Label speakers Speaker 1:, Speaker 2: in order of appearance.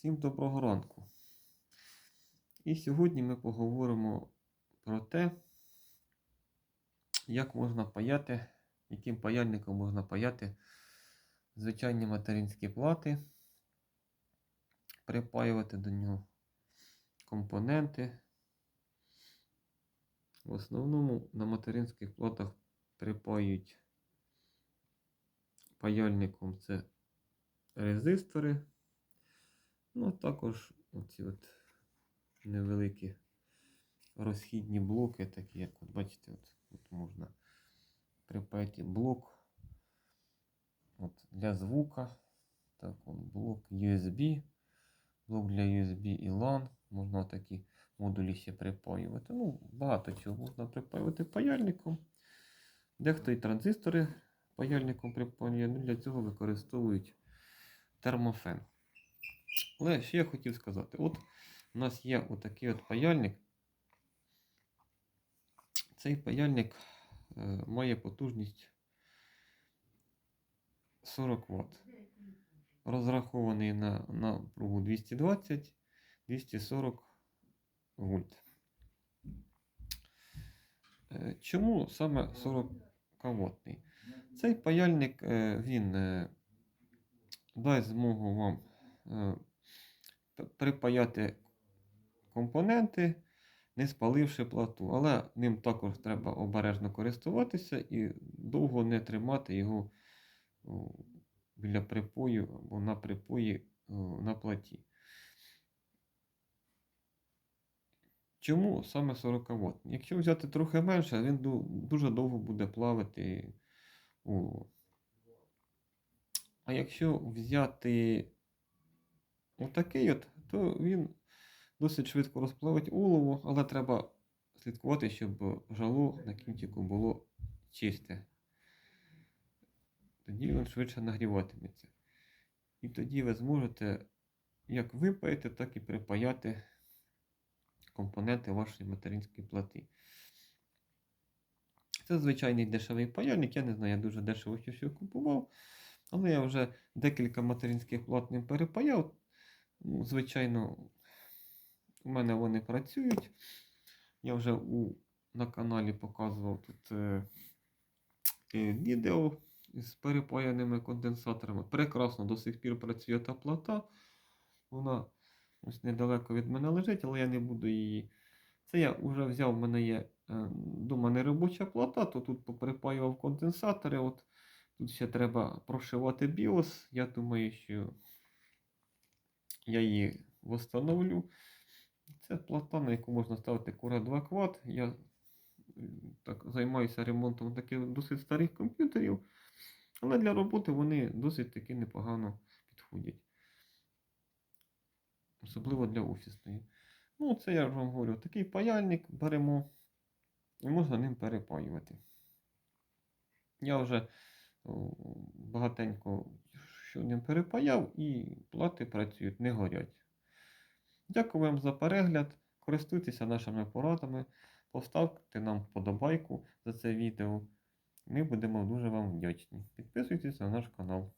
Speaker 1: Всім доброго ранку. І сьогодні ми поговоримо про те, як можна паяти, яким паяльником можна паяти звичайні материнські плати, припаювати до нього компоненти. В основному на материнських платах припаюють паяльником це резистори. Ну, також оці от невеликі розхідні блоки, такі як, от бачите, от, от можна припаяти блок от, для звука. Так, от, блок USB, блок для USB і LAN. Можна такі модулі ще припаювати. Ну, багато чого можна припаювати паяльником. Дехто і транзистори паяльником припаює, ну, для цього використовують термофен. Але що я хотів сказати, от у нас є отакий от паяльник. Цей паяльник е, має потужність 40 Вт. Розрахований на напругу 220-240 вольт. Е, Чому саме 40 ваттний? Цей паяльник е, він е, дасть змогу вам припаяти компоненти, не спаливши плату. Але ним також треба обережно користуватися і довго не тримати його біля припою або на припої на платі. Чому саме 40 Вт? Якщо взяти трохи менше, він дуже довго буде плавати у а якщо взяти отакий от, то він досить швидко розплавить олово, але треба слідкувати, щоб жало на кінчику було чисте. Тоді він швидше нагріватиметься. І тоді ви зможете як випаяти, так і припаяти компоненти вашої материнської плати. Це звичайний дешевий паяльник. Я не знаю, я дуже дешево щось купував. Але я вже декілька материнських плат ним перепаяв. Звичайно, у мене вони працюють. Я вже у, на каналі показував тут е, е, відео з перепаяними конденсаторами. Прекрасно до сих пір працює та плата. Вона ось недалеко від мене лежить, але я не буду її. Це я вже взяв, в мене є е, неробоча плата, то тут поприпаював конденсатори. От Тут ще треба прошивати BIOS. Я думаю, що я її встановлю. Це плата, на яку можна ставити Core 2 Quad. Я так, займаюся ремонтом таких досить старих комп'ютерів. Але для роботи вони досить таки непогано підходять. Особливо для офісної. Ну, це я вам говорю, такий паяльник беремо і можна ним перепаювати. Я вже багатенько що ним перепаяв і плати працюють, не горять. Дякую вам за перегляд. Користуйтеся нашими порадами, поставте нам вподобайку за це відео. Ми будемо дуже вам вдячні. Підписуйтесь на наш канал.